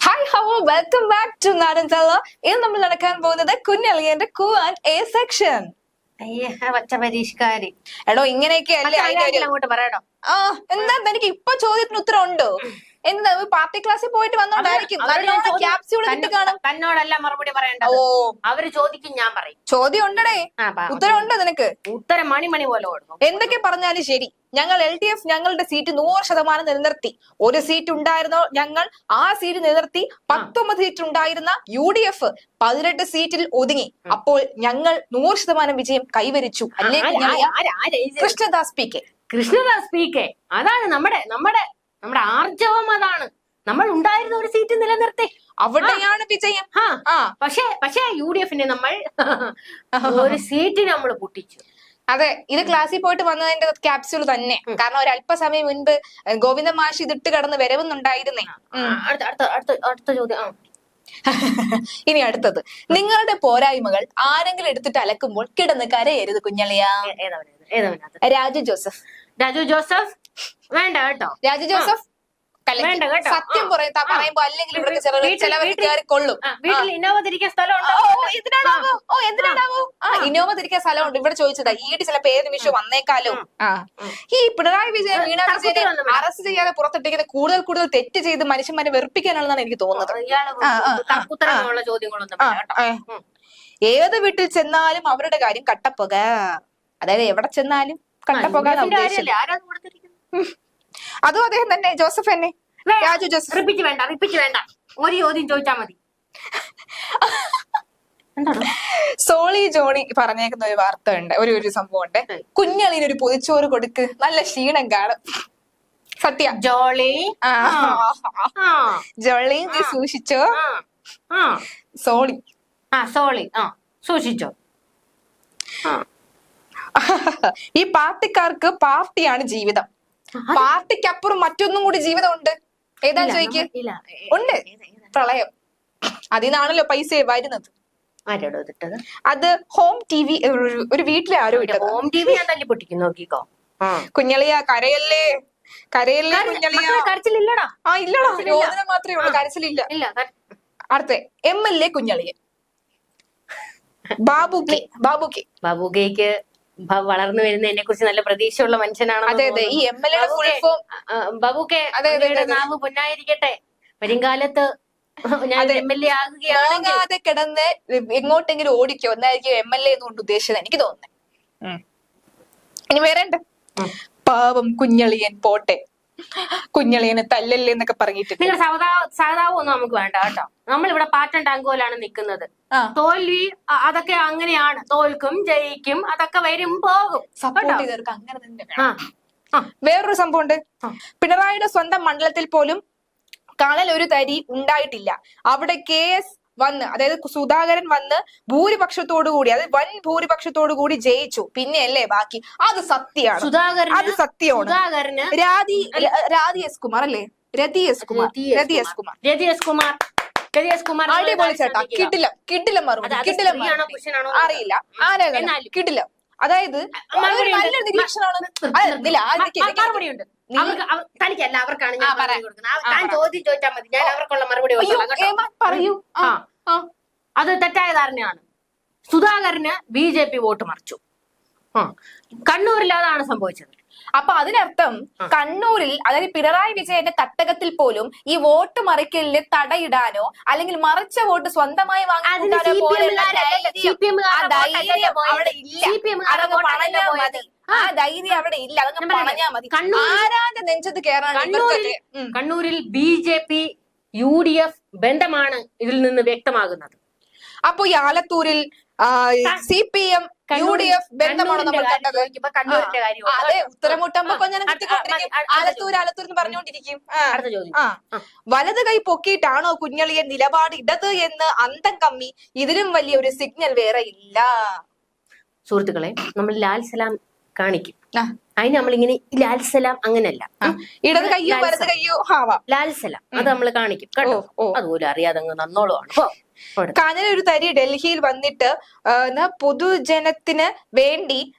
Hi how welcome back to നാടൻ തള്ള ഇന്ന് നമ്മൾ നടക്കാൻ പോകുന്നത് കുഞ്ഞളിയന്റെ കു ആൻഡ് എ സെക്ഷൻ. അയ്യേ പച്ച പരീക്ഷക്കാരി. എടോ ഇങ്ങനെയൊക്കെ അല്ലേ അങ്ങോട്ട് പറയണോ. ആ എന്താ? എനിക്ക് ഇപ്പൊ ചോദ്യത്തിന് ഉത്തരം ഉണ്ടോ? എന്താ പാർട്ടി ക്ലാസ്സിൽ പോയിട്ട് വന്നോണ്ടായിരിക്കും നല്ലോണം ക്യാപ്സ്യൂൾ തന്നോടല്ല മറുപടി പറയണ്ട ഓ അവർ ചോദിക്കും ഞാൻ പറയും ചോദ്യം ഉണ്ടടേ ഉത്തരം ഉണ്ടോ നിനക്ക് ഉത്തരം മണിമണി പോലെ കൊടുക്കും എന്തൊക്കെ പറഞ്ഞാലും ശരി ഞങ്ങൾ എൽ ഡി എഫ് ഞങ്ങളുടെ സീറ്റ് നൂറ് ശതമാനം നിലനിർത്തി ഒരു സീറ്റ് ഉണ്ടായിരുന്നോ ഞങ്ങൾ ആ സീറ്റ് നിലനിർത്തി പത്തൊമ്പത് സീറ്റ് ഉണ്ടായിരുന്ന യു ഡി എഫ് പതിനെട്ട് സീറ്റിൽ ഒതുങ്ങി അപ്പോൾ ഞങ്ങൾ നൂറ് ശതമാനം വിജയം കൈവരിച്ചു അല്ലേ ആരാ- കുഞ്ഞാലിയ? ആരാ- ആരാ ഇത്? Krishnadas P K Krishnadas P K അതാണ് നമ്മുടെ നമ്മുടെ നമ്മുടെ ആർജവം അതാണ്. നമ്മൾ ഉണ്ടായിരുന്ന ഒരു സീറ്റ് നിലനിർത്തി. അവിടെയാണ് വിജയം. പക്ഷേ പക്ഷേ യു ഡി എഫിനെ നമ്മൾ ഒരു സീറ്റ് നമ്മൾ പൊട്ടിച്ചു. അതെ ഇത് ക്ലാസ്സിൽ പോയിട്ട് വന്നതിന്റെ ക്യാപ്സ്യൂൾ തന്നെ. കാരണം ഒരു അല്പസമയം മുൻപ് ഗോവിന്ദ മാഷി ഇതിട്ട് കടന്ന് വരവുന്നുണ്ടായിരുന്നേ. അടുത്ത ചോദ്യം ഇനി അടുത്തത്. നിങ്ങളുടെ പോരായ്മകൾ ആരെങ്കിലും എടുത്തിട്ട് അലക്കുമ്പോൾ കിടന്ന് കരയരുത് കുഞ്ഞളിയാ. രാജു ജോസഫ്. രാജു ജോസഫ് വേണ്ട കേട്ടോ. രാജു ജോസഫ് കലക്കി. വേണ്ട കേട്ടോ. സത്യം ആ. പറയും ആ. പറയുമ്പോ അല്ലെങ്കിൽ ഇവിടെ വീട്ടിൽ- ചിലവർ വീട്ടിൽ- കയറി കൊള്ളും. ആ, വീട്ടിൽ ഇന്നോവ തിരിക്കാൻ സ്ഥലം ഓ, ഉണ്ടോ? ഓ, എന്തിനാണാവോ? ഓ എന്തിനാണാവോ? ആ ഇന്നോവ തിരിക്കാൻ സ്ഥലമുണ്ട് ഇവിടെ ചോദിച്ചതാ. ഈട് ചില പേര് നിമിഷം വന്നേക്കാലോ. ആ. ഈ പിണറായി വിജയൻ വീണ വിജയനെ തർക്കത്തിലൊന്നും വേണ്ട. അറസ്റ്റ് ചെയ്യാതെ പുറത്തിട്ടിരിക്കുന്ന കൂടുതൽ കൂടുതൽ തെറ്റ് ചെയ്ത് മനുഷ്യന്മാരെ വെറുപ്പിക്കാനാണെന്നാണ് എനിക്ക് തോന്നുന്നത്. ഇയാൾ ആ, ആ, ആ, തർക്കുത്തരമുള്ള ചോദ്യങ്ങളൊന്നും ആ, വേണ്ട കേട്ടോ. ആ. ഏത് വീട്ടിൽ ചെന്നാലും അവരുടെ കാര്യം കട്ടപ്പുക. അതായത് എവിടെ ചെന്നാലും കട്ടപ്പുക യുഡിഎഫിന്റെ കൊടുത്തിരിക്കുന്നത്? അതും അദ്ദേഹം തന്നെ ജോസഫ് തന്നെ. രാജു ജോസഫ്. റിപ്പീറ്റ് വേണ്ട റിപ്പീറ്റ് വേണ്ട. ഒരു ചോദ്യം ചോദിച്ചാ മതി. സോളി ജോണി പറഞ്ഞേക്കുന്ന ഒരു വാർത്ത ഉണ്ട് ഒരു ഒരു സംഭവം ഉണ്ട്. കുഞ്ഞളിന് ഒരു പൊതിച്ചോറ് കൊടുക്ക് നല്ല ക്ഷീണം കാണും. സത്യ. ജോളി? ജോളി നീ സൂക്ഷിച്ചോ? സോളി. ആ സോളി. ആ സൂക്ഷിച്ചോ? ഈ പാർട്ടിക്കാർക്ക് പാർട്ടിയാണ് ജീവിതം. പാർട്ടിക്കപ്പുറം മറ്റൊന്നും കൂടി ജീവിതം ഉണ്ട് ഏതാ ചോദിക്ക്? ഉണ്ട്? പ്രളയം. അതിനാണല്ലോ പൈസ വരുന്നത്. അത് ഹോം ടി വി ഒരു വീട്ടിലെ ആരോ ഇട്ടത്. ഹോം ടി വി ഞാൻ തല്ലി പൊട്ടിക്കും നോക്കിക്കോ. കുഞ്ഞളിയ കരയല്ലേ? കരയല്ലേ കുഞ്ഞളിയ? കരച്ചിലില്ലടാ. ആ ഇല്ലടാ. രോദന മാത്രമേ ഉള്ളൂ കരച്ചിലില്ല. അടുത്ത M L A Babu K Babu K Babu ഗേക്ക് ഭ- വളർന്നു വരുന്നതിനെ കുറിച്ച് നല്ല പ്രതീക്ഷയുള്ള മനുഷ്യനാണ് അതെ അതെ. ഈ എം എൽ എയുടെ ഫുൾ ഫോം ബാബുക്കെ അതെ, അതെ, അതെ. നാവ് പൊന്നായിരിക്കട്ടെ. വരുംകാലത്ത് ഞാൻ എം എൽ എ ആകുകയാണെങ്കിൽ ആകാതെ കിടന്ന് എങ്ങോട്ടെങ്കിലും ഓടിക്കോ എന്നായിരിക്കും എം എൽ എ എന്നുകൊണ്ട് ഉദ്ദേശിച്ചത് എനിക്ക് തോന്നുന്നത് ഇനി വേറെ ഉണ്ട് പാവം കുഞ്ഞളിയൻ പോട്ടെ. കുഞ്ഞളിയനെ തല്ലല്ലേ എന്നൊക്കെ പറഞ്ഞിട്ട്. നിങ്ങൾ സഹതാ സഹതാവ് ഒന്നും നമുക്ക് വേണ്ട കേട്ടോ. നമ്മൾ ഇവിടെ പാറ്റൻ ടാങ്കോലാണ് നിൽക്കുന്നത് തോൽവി അതൊക്കെ അങ്ങനെയാണ്. തോൽക്കും ജയിക്കും അതൊക്കെ വരും പോകും? അങ്ങനെ തന്നെ വേറൊരു സംഭവം ഉണ്ട് പിണറായിയുടെ സ്വന്തം മണ്ഡലത്തിൽ പോലും കളൽ ഒരു തരി ഉണ്ടായിട്ടില്ല. അവിടെ കെ എസ് വന്ന് അതായത് സുധാകരൻ വന്ന് ഭൂരിപക്ഷത്തോടു കൂടി അതായത് വൻ ഭൂരിപക്ഷത്തോടു കൂടി ജയിച്ചു. പിന്നെയല്ലേ ബാക്കി? അത് സത്യമാണ്. സുധാകരന് അത് സത്യമാണ്. രാധി രാധി എസ് കുമാർ അല്ലേ? Rathi S Kumar. Rathi S Kumar. Rathi S Kumar. അടിപൊളി ചേട്ടാ. കിടില കിടിലം മറുപടി കിടിലം അറിയില്ല. ആരാണ്? കിടില. അതായത്. നല്ലൊരു നിരീക്ഷണമാണ്. തനിക്കല്ല അവർക്കാണ് ഞാൻ. ചോദ്യം ചോദിച്ചാൽ മതി. ഞാൻ അവർക്കുള്ള മറുപടി. പറയൂ. അത് തെറ്റായ ധാരണയാണ്. സുധാകരന് ബി ജെ പി വോട്ട് മറിച്ചു. കണ്ണൂരിലാണ് കണ്ണൂരിൽ അതാണ് സംഭവിച്ചത്. അപ്പൊ അതിനർത്ഥം കണ്ണൂരിൽ അതായത് പിണറായി വിജയന്റെ തട്ടകത്തിൽ പോലും ഈ വോട്ട് മറിക്കലിന് തടയിടാനോ അല്ലെങ്കിൽ മറിച്ച വോട്ട് സ്വന്തമായി ആ ധൈര്യം അവിടെ ഇല്ല. അതങ്ങ് പറഞ്ഞാ മതി. ആരാന്റെ നെഞ്ചത്ത് കയറാൻ കണ്ണൂരിൽ B J P U D F ബന്ധമാണ് ഇതിൽ നിന്ന് വ്യക്തമാകുന്നത്. അപ്പൊ ഈ ആലത്തൂരിൽ C P M U D F ബന്ധമാണ് നമ്മൾ കണ്ടത്. അതെ ആലത്തൂർ ആലത്തൂർ എന്ന് പറഞ്ഞുകൊണ്ടിരിക്കും. വലത് കൈ പൊക്കിയിട്ടാണോ കുഞ്ഞളിയെ നിലപാട് ഇടത് എന്ന് അന്തം കമ്മി ഇതിലും വലിയ ഒരു സിഗ്നൽ വേറെ ഇല്ല. സുഹൃത്തുക്കളെ നമ്മൾ ലാൽ സലാം കാണിക്കും. അതിന് നമ്മളിങ്ങനെ ലാൽസലാം അങ്ങനല്ല. ഇടത് കയ്യോ ലാൽ വലത് സലാം. കയ്യോ ആവാം ലാൽ അത് നമ്മൾ കാണിക്കും. കേട്ടോ. അതുപോലെ അറിയാതെ അങ്ങ് നന്നോളമാണ്. കനൽ ഒരു തരി ഡൽഹിയിൽ വന്നിട്ട് പൊതുജനത്തിന് വേണ്ടി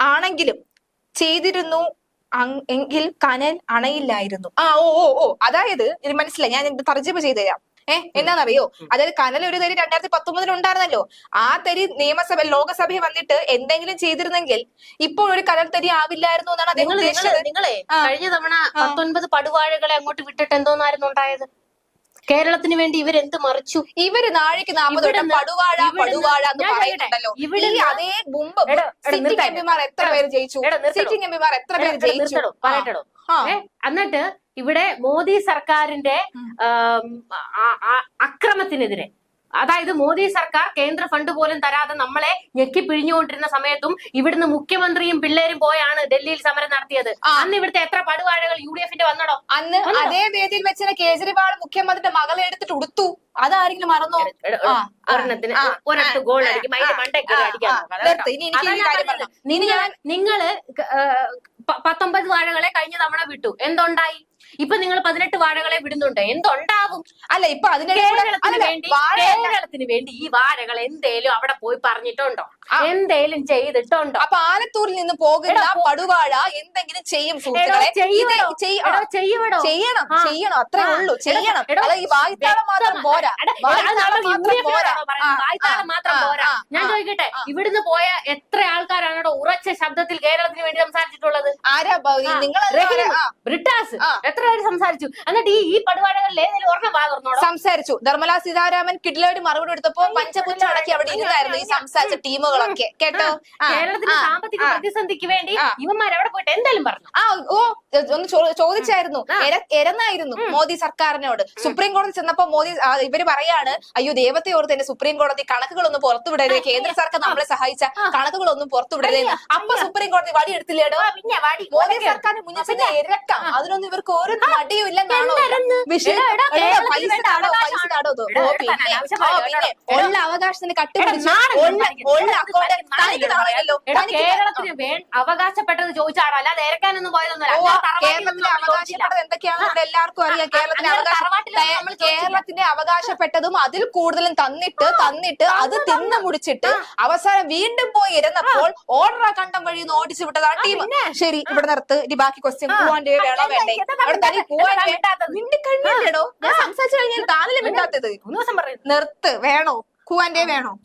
ആണെങ്കിലും ചെയ്തിരുന്നു എങ്കിൽ കനൽ അണയില്ലായിരുന്നു. ആ ഓ ഓ ഓ. അതായത് ഇത് മനസ്സിലായി. ഞാൻ തർജമ ചെയ്തു തരാം. ഏഹ് എന്താണെന്നറിയോ അതായത് കനൽ ഒരു തരി രണ്ടായിരത്തി പത്തൊമ്പതിൽ ഉണ്ടായിരുന്നല്ലോ. ആ തരി നിയമസഭ ലോകസഭയിൽ വന്നിട്ട് എന്തെങ്കിലും ചെയ്തിരുന്നെങ്കിൽ ഇപ്പോൾ ഒരു കനൽ തരി ആവില്ലായിരുന്നു എന്നാണ് അദ്ദേഹം നിങ്ങളെ കഴിഞ്ഞ തവണ പത്തൊൻപത് പടുവാഴകളെ അങ്ങോട്ട് വിട്ടിട്ട് എന്തോന്നായിരുന്നു ഉണ്ടായത്? കേരളത്തിന് വേണ്ടി ഇവരെന്ത് മറിച്ചു? ഇവർ നാഴിക്ക് നാമത് പടുവാഴ പടുവാഴ എന്ന് പറയുന്നുണ്ടല്ലോ ഇവിടെ അതേ മുമ്പ് സിറ്റിംഗ്. എംപിമാർ എത്ര പേര് ജയിച്ചു? സിറ്റിംഗ് എംപിമാർ എത്ര പേര് ജയിച്ചു? എന്നിട്ട് ഇവിടെ മോദി സർക്കാരിന്റെ അക്രമത്തിനെതിരെ. അതായത് മോദി സർക്കാർ കേന്ദ്ര ഫണ്ട് പോലും തരാതെ നമ്മളെ ഞെക്കി പിഴിഞ്ഞുകൊണ്ടിരുന്ന സമയത്തും ഇവിടുന്ന് മുഖ്യമന്ത്രിയും പിള്ളേരും പോയാണ് ഡൽഹിയിൽ സമരം നടത്തിയത്. അന്ന് ഇവിടുത്തെ എത്ര പടുവാഴകൾ യു ഡി എഫിന്റെ വന്നടോ? അന്ന് അതേ വേദിയിൽ വെച്ചിന് കേജ്രിവാൾ മുഖ്യമന്ത്രിയുടെ മകളെ എടുത്തിട്ട് ഉടുത്തു. അതാരെങ്കിലും മറന്നോ? ഒരെണ്ണത്തിന് ഒരിടത്ത് ഗോൾ അടിക്കും. അതിന്റെ അടിക്കാൻ നിങ്ങൾ പത്തൊമ്പത് വാഴകളെ കഴിഞ്ഞ തവണ വിട്ടു. എന്തുണ്ടായി? ഇപ്പൊ നിങ്ങൾ പതിനെട്ട് വാഴകളെ വിടുന്നുണ്ട്? എന്തുണ്ടാവും? അല്ല ഇപ്പൊ കേരളത്തിന് വേണ്ടി. കേരളത്തിന് വേണ്ടി ഈ വാഴകൾ എന്തേലും അവിടെ പോയി പറഞ്ഞിട്ടുണ്ടോ? എന്തേലും ചെയ്തിട്ടുണ്ടോ? അപ്പൊ ആലത്തൂരിൽ നിന്ന് പോകുന്ന പടുവാഴ എന്തെങ്കിലും ചെയ്യും സുഹൃത്തുക്കളെ? ചെയ്യണം. ചെയ്യണം? അത്രേ. ഉള്ളൂ ചെയ്യണം. ഈ വായ്ത്താളം മാത്രം പോരാ. ഞാൻ ചോദിക്കട്ടെ ഇവിടുന്ന് പോയ എത്ര ആൾക്കാരാണ് ഉറച്ച ശബ്ദത്തിൽ കേരളത്തിന് വേണ്ടി സംസാരിച്ചിട്ടുള്ളത്? ആരാ നിങ്ങൾ ബ്രിട്ടാസ്. എത്ര പേര് സംസാരിച്ചു. എന്നിട്ട് ഈ ഈ പടുവാഴകളിൽ ഏതെങ്കിലും ഒരെണ്ണം വാ സംസാരിച്ചു. നിർമ്മല സീതാരാമൻ കിഡിലോട് മറുപടി എടുത്തപ്പോ പഞ്ചപുച്ച അടക്കി അവിടെ ഇരുന്നായിരുന്നു ഈ സംസാരിച്ച ടീമുകളൊക്കെ. കേട്ടോ? കേരളത്തിന്റെ സാമ്പത്തിക പ്രതിസന്ധിക്ക് വേണ്ടി യുവന്മാർ ഇവന്മാർ അവിടെ പോയിട്ട് എന്തായാലും പറഞ്ഞു. ആ ഓ ഒന്ന് ചോദിച്ചായിരുന്നു. എരന്നായിരുന്നു മോദി സർക്കാരിനോട്. സുപ്രീം കോടതി ചെന്നപ്പോ മോദി ഇവർ പറയാണ് അയ്യോ ദൈവത്തെ ഓർത്ത് എന്റെ സുപ്രീം കോടതി കണക്കുകളൊന്നും പുറത്തുവിടരുത് കേന്ദ്ര സർക്കാർ നമ്മളെ സഹായിച്ച കണക്കുകളൊന്നും പുറത്തുവിടരുത് അപ്പൊ സുപ്രീം കോടതി വടി എടുത്തില്ലേടോ മോദി സർക്കാരിന് മുന്നിൽ ഇരക്കാം അതിനൊന്നും ഇവർക്ക് ഒരു വിഷയം പൈസ താടോ പൈസ. താടോ പിന്നെ ഉള്ള അവകാശത്തിന് കട്ടുപിടിച്ചു ഉള്ള അക്കൗണ്ട് തനിക്ക് കേരളത്തിന് അവകാശപ്പെട്ടത് ചോദിച്ചാടോ അല്ലാതെ ഇരക്കാനൊന്നും പോയതൊന്നുമല്ല. കേരളത്തിലെ അവകാശപ്പെട്ടത് എന്തൊക്കെയാണെന്ന് എല്ലാവർക്കും അറിയാം. അവകാശം ചോദിച്ചില്ല. കേരളത്തിന്റെ അവകാശപ്പെട്ടതും അതിൽ കൂടുതലും തന്നിട്ട് തന്നിട്ട് അത് തിന്നു. മുടിച്ചിട്ട് അവസാനം വീണ്ടും പോയി ഇരുന്നപ്പോൾ ഓർഡർ കണ്ടം വഴി ഓടിച്ചു വിട്ടതാണ് ടീം. ശരി ഇവിടെ നിർത്ത്. ഇനി ബാക്കി ക്വസ്റ്റ്യൻ പോവാൻ വേണോ വേണ്ടേ? ഞാൻ സംസാരിച്ചു കഴിഞ്ഞാൽ താനല്ലേ മിണ്ടാത്തത്. നിർത്ത്. വേണോ? കൂവാന്റെ വേണോ.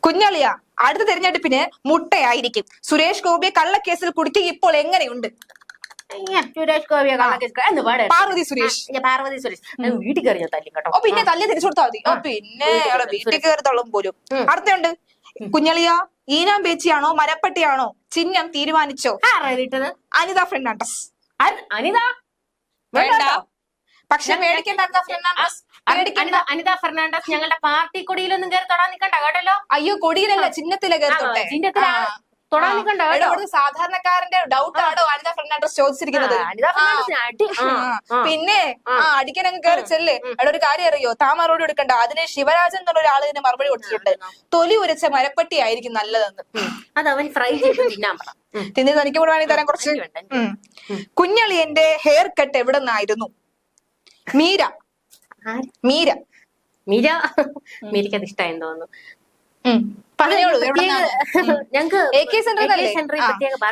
കുഞ്ഞളിയ അടുത്ത തെരഞ്ഞെടുപ്പിന് മുട്ടയായിരിക്കും. സുരേഷ് ഗോപിയെ കള്ളക്കേസിൽ കുടുക്കി ഇപ്പോൾ എങ്ങനെയുണ്ട്? സുരേഷ് ഗോപിയെ കള്ളക്കേസ് പാർവതി സുരേഷ്. പാർവതി സുരേഷ്. ഞാൻ വീട്ടിൽ കയറി തല്ലും കേട്ടോ. പിന്നെ തല്ലി തിരിച്ചു കൊടുത്താൽ മതി. പിന്നെ അവിടെ വീട്ടിൽ കയറി തള്ളും പോലും. ഉം. അടുത്തുണ്ട്. കുഞ്ഞളിയ ഈനാം ബേച്ചിയാണോ മരപ്പട്ടിയാണോ? ചിഹ്നം തീരുമാനിച്ചോ? ആരാ അനിത ഫെർണാണ്ടസ്. അൻ- അനിത? വേണ്ട. പക്ഷെ അനിത ഫെർണാണ്ടസ്. ഞങ്ങളുടെ പാർട്ടി കൊടിയിലൊന്നും കയറി തൊടാൻ നിൽക്കണ്ട കേട്ടല്ലോ? അയ്യോ കൊടിയിലല്ല ചിഹ്നത്തിലെ ചിഹ്നത്തിലാ? ചിഹ്നത്തിലാണ്. തൊടാൻ ഇവിടുത്തെ സാധാരണക്കാരന്റെ ഡൗട്ട് ആണോ അനിത ഫെർണാണ്ടസ് ചോദിച്ചിരിക്കുന്നത്. പിന്നെ ആ. അടിക്കാൻ അങ്ങ് കയറി ചെല്ലേ. അവിടെ ഒരു കാര്യം അറിയോ? താ മറുപടി എടുക്കണ്ട അതിന് ശിവരാജൻ എന്നുള്ള ഒരാൾ ഇതിന് മറുപടി കൊടുത്തിട്ടുണ്ട്. തൊലി ഉരച്ച മരപ്പട്ടി ആയിരിക്കും നല്ലതെന്ന്. അത് അവൻ ഫ്രൈ ചെയ്ത് തിന്നാൻ പറ. തിന്ന് തനിക്ക് കൂടെ വേണമെങ്കിൽ തരാൻ കുറച്ച്? കുഞ്ഞളി എന്റെ ഹെയർ കട്ട് എവിടെ നിന്നായിരുന്നു? മീര. മീര. മീര? മീരയ്ക്ക് അത് ഇഷ്ടമായെന്ന് തോന്നുന്നു. പറഞ്ഞോളൂ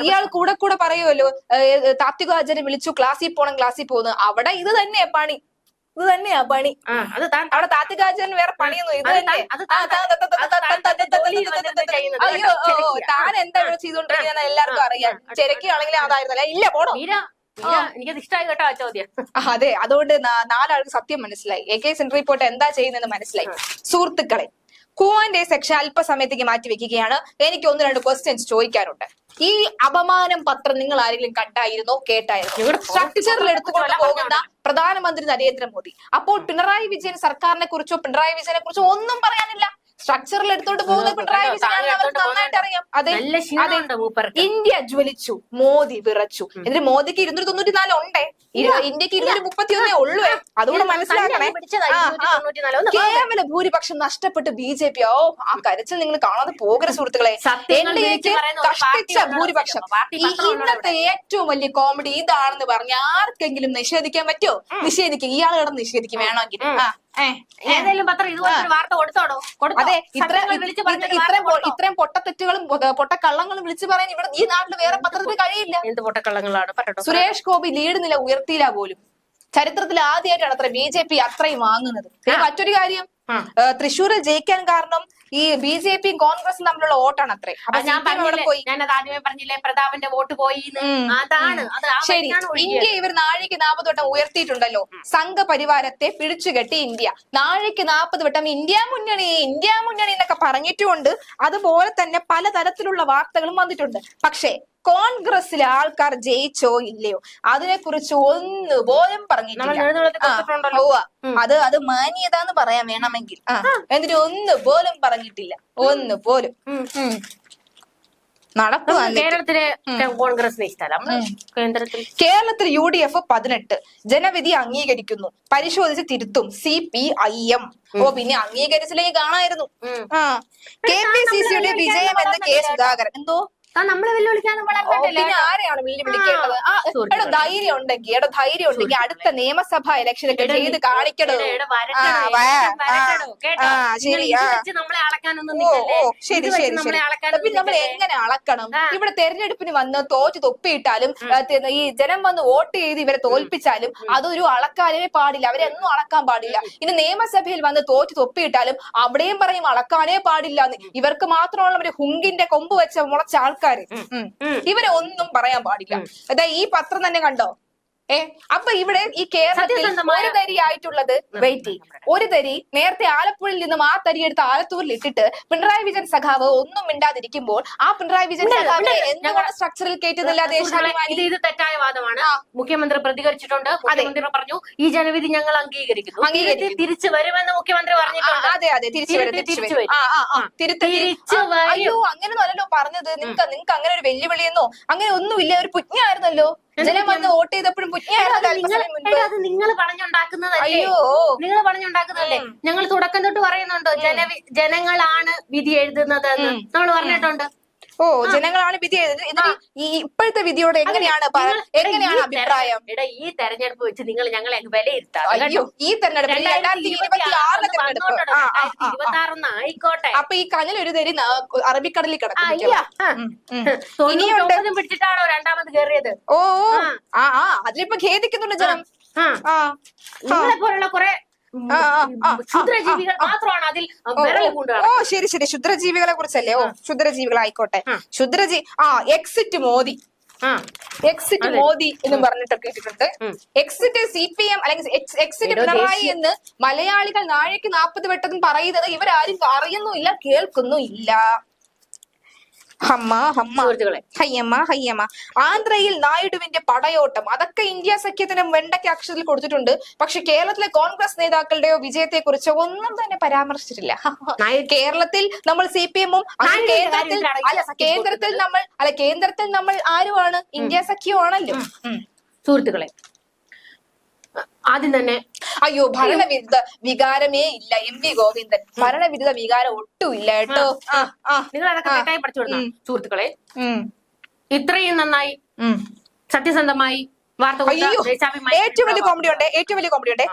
ഇയാൾ കൂടെ കൂടെ പറയുമല്ലോ താത്വിക ആചാര്യം വിളിച്ചു ക്ലാസ്സിൽ പോണം ക്ലാസ്സിൽ പോകുന്നു അവിടെ ഇത് തന്നെയാ പണി. ഇത് തന്നെയാ പണി. അത് ആചാര്യൻ അവിടെ താത്വികാചാര്യന് വേറെ പണിയൊന്നും ഇത് തന്നെ ചെയ്യുന്നത്. അയ്യോ. താൻ ചെയ്തോണ്ടിരിക്കുന്ന എല്ലാവർക്കും അറിയാം. ചെരക്കുകയാണെങ്കിൽ അതായിരുന്നല്ലേ? ഇല്ല പോണോ? എനിക്കത് ഇഷ്ടമായി കേട്ടോ ആ ചോദ്യം. അതെ അതുകൊണ്ട് നാലാൾക്ക് സത്യം മനസ്സിലായി. എ കെ സെന്ററിൽ പോയിട്ട് എന്താ ചെയ്യുന്നതെന്ന് മനസ്സിലായി. സുഹൃത്തുക്കളെ കൂവാന്റെ സെക്ഷൻ അല്പസമയത്തേക്ക് മാറ്റി വെക്കുകയാണ്. എനിക്ക് ഒന്ന് രണ്ട് ക്വസ്റ്റ്യൻസ് ചോദിക്കാനുണ്ട്. ഈ അപമാനം പത്രം നിങ്ങൾ ആരെങ്കിലും കണ്ടായിരുന്നോ? കേട്ടായിരുന്നോ? സ്ട്രക്ചറിൽ എടുത്തുകൊണ്ട് പോകുന്ന പ്രധാനമന്ത്രി നരേന്ദ്രമോദി. അപ്പോൾ പിണറായി വിജയൻ സർക്കാരിനെ കുറിച്ചോ പിണറായി വിജയനെ കുറിച്ചോ ഒന്നും പറയാനില്ല. സ്ട്രക്ചറിൽ എടുത്തോണ്ട് പോകുന്ന പിണറായി നന്നായിട്ട് അറിയാം. അതെ ഇന്ത്യ ജ്വലിച്ചു മോദി വിറച്ചു. എന്നിട്ട് മോദിക്ക് ഇരുന്നൂറ്റി തൊണ്ണൂറ്റി നാല് ഉണ്ടേ ഇന്ത്യയ്ക്ക് ഇരുന്നൂറ്റി മുപ്പത്തി ഒന്നേ ഉള്ളൂ അതുകൊണ്ട് മനസ്സിലാക്കണേ. കേവല ഭൂരിപക്ഷം നഷ്ടപ്പെട്ട് ബി ജെ പി. ഓ ആ കരച്ചിൽ നിങ്ങൾ കാണാതെ പോകരുത് സുഹൃത്തുക്കളെ. കഷ്ടിച്ച ഭൂരിപക്ഷം. ഇന്നത്തെ ഏറ്റവും വലിയ കോമഡി ഇതാണെന്ന് പറഞ്ഞ ആർക്കെങ്കിലും നിഷേധിക്കാൻ പറ്റുമോ? നിഷേധിക്കും. ഇയാൾ കിടന്ന് നിഷേധിക്കും വേണമെങ്കിൽ. ആ. ഏതെങ്കിലും പത്രം ഇതുപോലൊരു വാർത്ത കൊടുത്തോടോ? അതെ ഇത്രയും പൊട്ടത്തെറ്റുകളും പൊട്ടക്കള്ളങ്ങളും വിളിച്ചു പറയാൻ ഇവിടെ ഈ നാട്ടിൽ വേറെ പത്രത്തിന് കഴിയില്ല. എന്ത് പൊട്ടക്കള്ളങ്ങളാണ്? സുരേഷ് ഗോപി ലീഡ് നില ഉയർത്തിയില്ല പോലും. ചരിത്രത്തിൽ ആദ്യമായിട്ടാണ് അത്ര ബി ജെ പി അത്രയും വാങ്ങുന്നത്. മറ്റൊരു കാര്യം തൃശ്ശൂരിൽ ജയിക്കാൻ കാരണം ഈ ബി ജെ പി കോൺഗ്രസും തമ്മിലുള്ള വോട്ടാണ് അത്രേ. അത് ഞാൻ ഞാനത് ആദ്യമേ പറഞ്ഞില്ലേ പ്രതാപന്റെ വോട്ട് പോയി. അതാണ് ശരി. ഇന്ത്യ ഇവർ നാഴിക്ക് നാൽപ്പത് വട്ടം ഉയർത്തിയിട്ടുണ്ടല്ലോ. സംഘപരിവാരത്തെ പിടിച്ചുകെട്ടി ഇന്ത്യ. നാഴിക്ക് നാൽപ്പത് വട്ടം ഇന്ത്യ മുന്നണി ഇന്ത്യ മുന്നണി എന്നൊക്കെ പറഞ്ഞിട്ടുമുണ്ട്. അതുപോലെ തന്നെ പലതരത്തിലുള്ള വാർത്തകളും വന്നിട്ടുണ്ട്. പക്ഷേ കോൺഗ്രസിലെ ആൾക്കാർ ജയിച്ചോ ഇല്ലയോ? അതിനെ കുറിച്ച് ഒന്ന് പോലും പറഞ്ഞിട്ടില്ല. അത് അത് മാന്യതാന്ന് പറയാൻ വേണമെങ്കിൽ. ആ, എന്നിട്ട് ഒന്ന് പോലും പറഞ്ഞിട്ടില്ല. ഒന്ന് പോലും. കേരളത്തിലെ കോൺഗ്രസിനെ ഇഷ്ടമല്ല. കേന്ദ്രത്തിൽ. കേരളത്തിൽ യു ഡി എഫ് പതിനെട്ട് ജനവിധി അംഗീകരിക്കുന്നു. പരിശോധിച്ച് തിരുത്തും. C P I M. ഓ പിന്നെ അംഗീകരിച്ചില്ലെങ്കിൽ കാണായിരുന്നു. കെ പി സി സിയുടെ വിജയം എന്ന് കെ സുധാകരൻ. എന്തോ? നമ്മളെ വെല്ലുവിളിക്കാന്ന് വളർന്നിട്ടില്ല ആരെയാണ് വിളിക്കേണ്ടത്? എടോ ധൈര്യം ഉണ്ടെങ്കിൽ എടോ ധൈര്യം ഉണ്ടെങ്കിൽ അടുത്ത നിയമസഭാ ഇലക്ഷനൊക്കെ ചെയ്ത് കാണിക്കണോ ശരി, ശരി പിന്നെ നമ്മൾ എങ്ങനെ അളക്കണം. ഇവിടെ തെരഞ്ഞെടുപ്പിന് വന്ന് തോറ്റ് തൊപ്പിയിട്ടാലും ഈ ജനം വന്ന് വോട്ട് ചെയ്ത് ഇവരെ തോൽപ്പിച്ചാലും അതൊരു അളക്കാനേ പാടില്ല. അവരെന്നും അളക്കാൻ പാടില്ല. ഇനി നിയമസഭയിൽ വന്ന് തോറ്റ് തൊപ്പിയിട്ടാലും അവിടെയും പറയും അളക്കാനേ പാടില്ല എന്ന് ഇവർക്ക് മാത്രമുള്ള ഒരു ഹുങ്കിന്റെ കൊമ്പ് വെച്ച മുളച്ച ആൾക്കാര് ഉം. ഇവരെ ഒന്നും പറയാൻ പാടില്ല. അതാ ഈ പത്രം തന്നെ കണ്ടോ? ഏ അപ്പൊ ഇവിടെ ഈ കേരളത്തിൽ ഒരു തരി ആയിട്ടുള്ളത് വെയിറ്റ് ഒരു തരി നേരത്തെ ആലപ്പുഴയിൽ നിന്നും ആ തരി എടുത്ത് ആലത്തൂരിൽ ഇട്ടിട്ട് പിണറായി വിജയൻ സഖാവ് ഒന്നും മിണ്ടാതിരിക്കുമ്പോൾ ആ പിണറായി വിജയൻ സഖാവിനെ. എന്തുകൊണ്ട് സ്ട്രക്ചറിൽ കയറ്റുന്നില്ല സുഹൃത്തുക്കളെ, ഇത് ഇത് തെറ്റായ വാദമാണ്. മുഖ്യമന്ത്രി പ്രതികരിച്ചിട്ടുണ്ട്. മുഖ്യമന്ത്രി പറഞ്ഞു ഈ ജനവിധി ഞങ്ങൾ അംഗീകരിക്കുന്നു. അംഗീകരിച്ച് തിരിച്ചു വരുമെന്ന് മുഖ്യമന്ത്രി അതെ തിരിച്ചു വരും തിരിച്ചു വരും. ആ ആ തിരുത്തി തിരിച്ചു വരും. അയ്യോ അങ്ങനെയൊന്നും അല്ലല്ലോ പറഞ്ഞത്. നിങ്ങൾക്ക് നിങ്ങൾക്ക് അങ്ങനെ ഒരു വെല്ലുവിളിയെന്നോ അങ്ങനെ ഒന്നുമില്ല. ഒരു പുജ്ഞായിരുന്നല്ലോ ജനം വന്ന് വോട്ട് ചെയ്തപ്പോഴും അത് നിങ്ങൾ പറഞ്ഞുണ്ടാക്കുന്നതല്ലേ? നിങ്ങൾ പറഞ്ഞുണ്ടാക്കുന്നതല്ലേ? ഞങ്ങൾ തുടക്കം തൊട്ട് പറയുന്നുണ്ടോ ജന ജനങ്ങളാണ് വിധി എഴുതുന്നത് നമ്മൾ പറഞ്ഞിട്ടുണ്ട്. ഓ ജനങ്ങളാണ് വിധി എഴുതുന്നത് ഇതിന് ഈ ഇപ്പോഴത്തെ വിധിയോട് എങ്ങനെയാണ് എങ്ങനെയാണ് അഭിപ്രായം? എടാ ഈ തെരഞ്ഞെടുപ്പ് വെച്ച് നിങ്ങൾ ഞങ്ങളെ വിലയിരുത്താം അയ്യോ ഈ തെരഞ്ഞെടുപ്പ് രണ്ടായിരത്തി ഇരുപത്തി ആറിലെ തെരഞ്ഞെടുപ്പ്. ഇരുപത്തി ആറൊന്ന് ആയിക്കോട്ടെ. അപ്പൊ ഈ കനൽ ഒരു തരി അറബിക്കടലിൽ കിടക്കും. തൊണ്ണൂറ്റൊമ്പതും പിടിച്ചിട്ടാണോ രണ്ടാമത് കയറിയത്? ഓ. ആ. ആ അതിലിപ്പോ ഖേദിക്കുന്നുണ്ട് ജനം. നിങ്ങളെ പോലുള്ള കുറെ ക്ഷുദ്രജീവികൾ മാത്രമാണ്? അതിൽ ഓ ശരി ശരി. ക്ഷുദ്രജീവികളെ കുറിച്ചല്ലേ? ഓ ക്ഷുദ്രജീവികളായിക്കോട്ടെ. ക്ഷുദ്രജീ ആ എക്സിറ്റ് മോദി. എക്സിറ്റ് മോദി എന്ന് പറഞ്ഞിട്ടൊക്കെ ഇട്ടിട്ടുണ്ട് എക്സിറ്റ് സി പി എം അല്ലെങ്കിൽ എക്സിറ്റ് പിണറായി എന്ന് മലയാളികൾ നാഴേക്ക് നാൽപ്പത് വെട്ടതും പറയുന്നത് ഇവരാരും അറിയുന്നുമില്ല കേൾക്കുന്നുമില്ല. ഹമ്മ ഹമ്മ. ഹയ്യമ്മ ഹയ്യമ്മ. ആന്ധ്രയിൽ നായിഡുവിന്റെ പടയോട്ടം. അതൊക്കെ ഇന്ത്യ സഖ്യത്തിനും വെണ്ടയ്ക്ക് അക്ഷരത്തിൽ കൊടുത്തിട്ടുണ്ട്. പക്ഷെ കേരളത്തിലെ കോൺഗ്രസ് നേതാക്കളുടെയോ വിജയത്തെ കുറിച്ചോ ഒന്നും തന്നെ പരാമർശിച്ചിട്ടില്ല. കേരളത്തിൽ നമ്മൾ സി പി എമ്മും കേന്ദ്രത്തിൽ അല്ല കേന്ദ്രത്തിൽ നമ്മൾ അല്ല കേന്ദ്രത്തിൽ നമ്മൾ ആരുമാണ് ഇന്ത്യ സഖ്യമാണല്ലോ. സുഹൃത്തുക്കളെ ആദ്യം തന്നെ അയ്യോ ഭരണവിരുദ്ധ വികാരമേ ഇല്ല എം വി ഗോവിന്ദൻ. ഭരണവിരുദ്ധ വികാരം ഒട്ടും ഇല്ല കേട്ടോ. നിങ്ങൾ അതൊക്കെ തെറ്റായി പഠിച്ചു സുഹൃത്തുക്കളെ. ഇത്രയും നന്നായി സത്യസന്ധമായി അയ്യോ ഏറ്റവും വലിയ കോമഡി ഉണ്ട് ഏറ്റവും വലിയ കോമഡി ഉണ്ട്.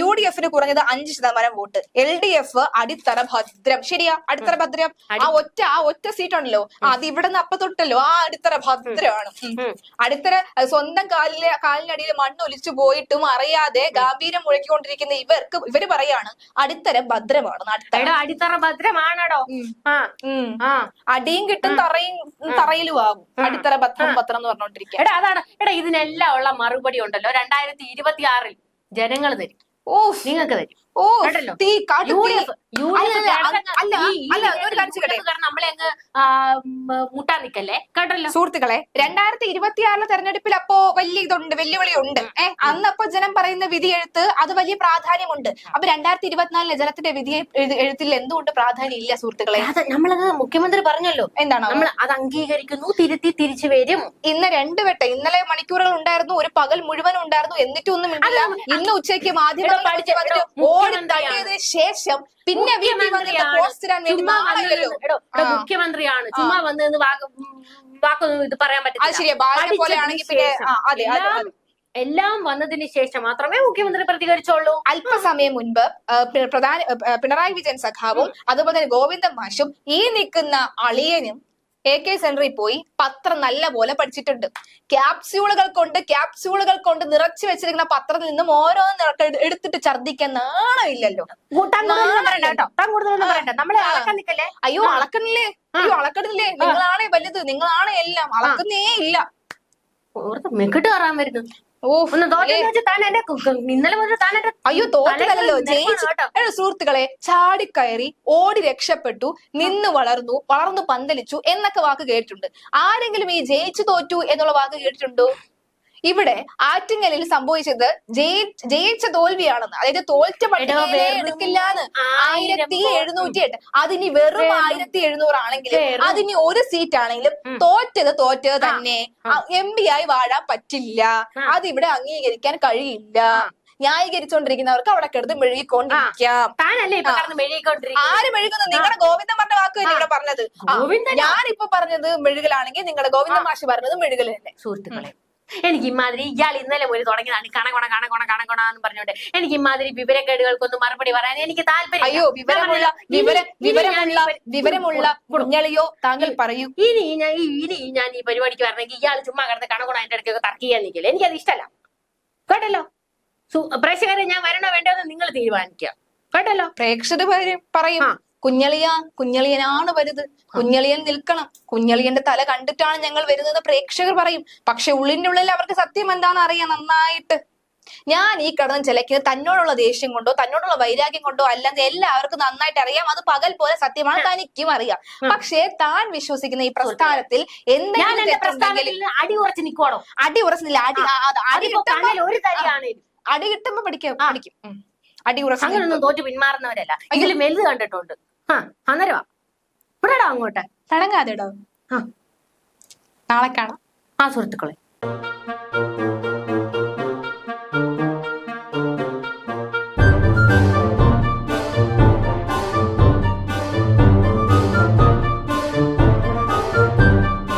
യു ഡി എഫിന് കുറഞ്ഞത് അഞ്ച് ശതമാനം വോട്ട്. എൽ ഡി എഫ് അടിത്തറ ഭദ്രം. ശരിയാ അടിത്തറ ഭദ്രം? ആ ഒറ്റ ആ ഒറ്റ സീറ്റ് ഉണ്ടല്ലോ അത് ഇവിടെ നിന്ന് അപ്പൊ തൊട്ടല്ലോ. ആ അടിത്തറ ഭദ്രമാണ്. അടിത്തറ സ്വന്തം കാലിലെ കാലിനടിയിൽ മണ്ണ് ഒലിച്ചു പോയിട്ടും അറിയാതെ ഗാംഭീര്യം മുഴക്കിക്കൊണ്ടിരിക്കുന്ന ഇവർക്ക് ഇവർ പറയാണ് അടിത്തറ ഭദ്രമാണ് അടിത്തറ ഭദ്രമാണോ അടിയും കിട്ടും തറയും തറയിലും ആകും അടിത്തറ ഭദ്രം ഭദ്രം എന്ന് പറഞ്ഞോണ്ടിരിക്കുക എടാ അതാണ്. എടാ ഇതിനെല്ലാം ഉള്ള മറുപടി ഉണ്ടല്ലോ. രണ്ടായിരത്തി ഇരുപത്തി ആറിൽ ജനങ്ങൾ തരും. ഓ നിങ്ങൾക്ക് തരും. ഓ. തീ കാട്ടു നമ്മളെ അങ്ങ് മുട്ടാൻ നിക്കല്ലേ? കേട്ടല്ലോ? സുഹൃത്തുക്കളെ രണ്ടായിരത്തി ഇരുപത്തിയാറിലെ തെരഞ്ഞെടുപ്പിൽ അപ്പോ വലിയ ഇതുണ്ട് വെല്ലുവിളി ഉണ്ട് ഏഹ് അന്ന് അപ്പൊ ജനം പറയുന്ന വിധി എഴുത്ത് അത് വലിയ പ്രാധാന്യമുണ്ട്. അപ്പൊ രണ്ടായിരത്തി ഇരുപത്തിനാലിലെ ജനത്തിന്റെ വിധി എഴുത്തിൽ എന്തുകൊണ്ട് പ്രാധാന്യം ഇല്ല സുഹൃത്തുക്കളെ? നമ്മളത് മുഖ്യമന്ത്രി പറഞ്ഞല്ലോ. എന്താണ്? നമ്മൾ അത് അംഗീകരിക്കുന്നു തിരുത്തി തിരിച്ചു വരും. ഇന്ന് രണ്ടു വട്ടം ഇന്നലെ മണിക്കൂറുകൾ ഉണ്ടായിരുന്നു ഒരു പകൽ മുഴുവൻ ഉണ്ടായിരുന്നു എന്നിട്ടും ഒന്നും ഇല്ല. ഇന്ന് ഉച്ചയ്ക്ക് മാധ്യമങ്ങൾ മുഖ്യമന്ത്രിയാണ്. ശേഷം പിന്നെ മുഖ്യമന്ത്രിയാണ്. ചുമ്മാ വന്നതെന്ന് വാക്കൊന്നും ഇത് പറയാൻ പറ്റില്ല എല്ലാം- വന്നതിന് ശേഷം മാത്രമേ മുഖ്യമന്ത്രി പ്രതികരിച്ചുള്ളൂ. അല്പസമയം മുൻപ് പ്രധാന പിണറായി വിജയൻ സഖാവും അതുപോലെ തന്നെ ഗോവിന്ദൻ മാഷും ഈ നിൽക്കുന്ന അളിയനും എ കെ സെന്ററിൽ പോയി പത്രം നല്ല പോലെ പഠിച്ചിട്ടുണ്ട്. ക്യാപ്സ്യൂളുകൾ കൊണ്ട് ക്യാപ്സ്യൂളുകൾ കൊണ്ട് നിറച്ചു വെച്ചിരിക്കുന്ന പത്രത്തിൽ നിന്നും ഓരോന്ന് എടുത്തിട്ട് ഛർദിക്കാൻ നാണമില്ലല്ലോ അയ്യോ അളക്കണില്ലേ? അയ്യോ അളക്കണില്ലേ? നിങ്ങളാണേ വലുത്. നിങ്ങളാണേ എല്ലാം. അളക്കുന്നേ ഇല്ല. ഓർത്ത് മെക്കിട്ട് കയറാൻ വരുന്നു. ഓ ഒന്ന് തോറ്റെന്ന് വെച്ച് താൻ എന്റെ കു- കു- ഇന്നലെ മുതൽ താൻ എന്റെ അയ്യോ തോറ്റതല്ലോ തലയ്ക്ക് ജയിച്ചു. ചാടി സുഹൃത്തുക്കളെ ചാടിക്കയറി ഓടി രക്ഷപ്പെട്ടു നിന്ന് വളർന്നു വളർന്നു പന്തലിച്ചു എന്നൊക്കെ വാക്ക് കേട്ടിട്ടുണ്ട്. ആരെങ്കിലും ഈ ജയിച്ചു തോറ്റു എന്നുള്ള വാക്ക് കേട്ടിട്ടുണ്ടോ? ഇവിടെ ആറ്റിങ്ങലിൽ സംഭവിച്ചത് ജയി- ജയിച്ച തോൽവിയാണെന്ന്. അതായത് തോൽറ്റ പട്ടികയിലെ എടുക്കില്ല ആയിരത്തി എഴുന്നൂറ്റി എട്ട്. അതിനി വെറും ആയിരത്തി എഴുന്നൂറ് ആണെങ്കിലും. അതിനി ഒരു സീറ്റ് ആണെങ്കിലും. തോറ്റത് തോറ്റത് തന്നെ. എം പി ആയി വാഴാൻ പറ്റില്ല. അതിവിടെ അംഗീകരിക്കാൻ കഴിയില്ല. ന്യായീകരിച്ചോണ്ടിരിക്കുന്നവർക്ക് അവിടെ കിടന്ന് മെഴുകിക്കൊണ്ടിരിക്കാം. ആര് മെഴുകുന്നത് നിങ്ങളുടെ ഗോവിന്ദൻ പറഞ്ഞ വാക്ക് ഇവിടെ പറഞ്ഞത്? ഞാനിപ്പോ പറഞ്ഞത് മെഴുകലാണെങ്കിൽ നിങ്ങളുടെ ഗോവിന്ദ മാഷി പറഞ്ഞത് മെഴുകൽ തന്നെ സുഹൃത്തുക്കളെ. എനിക്ക് ഇമാതിരി ഇയാൾ ഇന്നലെ മുതൽ തുടങ്ങിയതാണ്. കണകൊണ കണകൊണ കണകൊണ എന്ന് പറഞ്ഞോണ്ട് എനിക്ക് ഇമാതിരി വിവരക്കേടുകൾക്കൊന്നും മറുപടി പറയാൻ എനിക്ക് താല്പര്യം അയ്യോ വിവരമുള്ള വിവര വിവരമുള്ള വിവരമുള്ള കുഞ്ഞളിയോ താങ്കൾ പറയൂ. ഇനി ഞാൻ ഈ- ഇനി ഞാൻ ഈ പരിപാടിക്ക് വരണമെങ്കിൽ ഇയാൾ ചുമ്മാ കിടന്ന് കണകൊണ അതിന്റെ ഇടയ്ക്കൊക്കെ തർക്കിക്കാൻ നിൽക്കില്ല? എനിക്കത് ഇഷ്ടമല്ല. കേട്ടല്ലോ? പ്രേക്ഷകരെ ഞാൻ വരണോ വേണ്ടോ എന്ന് നിങ്ങൾ തീരുമാനിക്കാം കേട്ടല്ലോ? പ്രേക്ഷകർ പറയും-. കുഞ്ഞളിയ കുഞ്ഞളിയനാണ് വരുത് കുഞ്ഞളിയൻ നിൽക്കണം. കുഞ്ഞളിയന്റെ തല കണ്ടിട്ടാണ് ഞങ്ങൾ വരുന്നത് പ്രേക്ഷകർ പറയും. പക്ഷെ ഉള്ളിന്റെ ഉള്ളിൽ അവർക്ക് സത്യം എന്താണെന്ന് അറിയാം നന്നായിട്ട്. ഞാൻ ഈ കടന്ന് ചിലക്കുന്നത് തന്നോടുള്ള ദേഷ്യം കൊണ്ടോ തന്നോടുള്ള വൈരാഗ്യം കൊണ്ടോ അല്ലാതെ എല്ലാവർക്കും നന്നായിട്ട് അറിയാം. അത് പകൽ പോലെ സത്യമാണ് തനിക്കും അറിയാം. പക്ഷേ താൻ വിശ്വസിക്കുന്ന ഈ പ്രസ്ഥാനത്തിൽ എന്തെങ്കിലും അടി ഉറച്ച് നിൽക്കുവാണോ അടി ഉറച്ചില്ല അടി അടി കിട്ടുമ്പോ അടി പഠിക്കും പഠിക്കും ഉം. അടി ഉറച്ചു അങ്ങനൊന്നും തോറ്റ് പിന്മാറുന്നവരല്ല. ഇതിൽ വലുത് കണ്ടിട്ടുണ്ട്. ആ അന്നേരവാ ഇവിടെടാ അങ്ങോട്ട്. തടങ്ങാതെടോ. ആ. നാളെ കാണാം. ആ സുഹൃത്തുക്കളെ.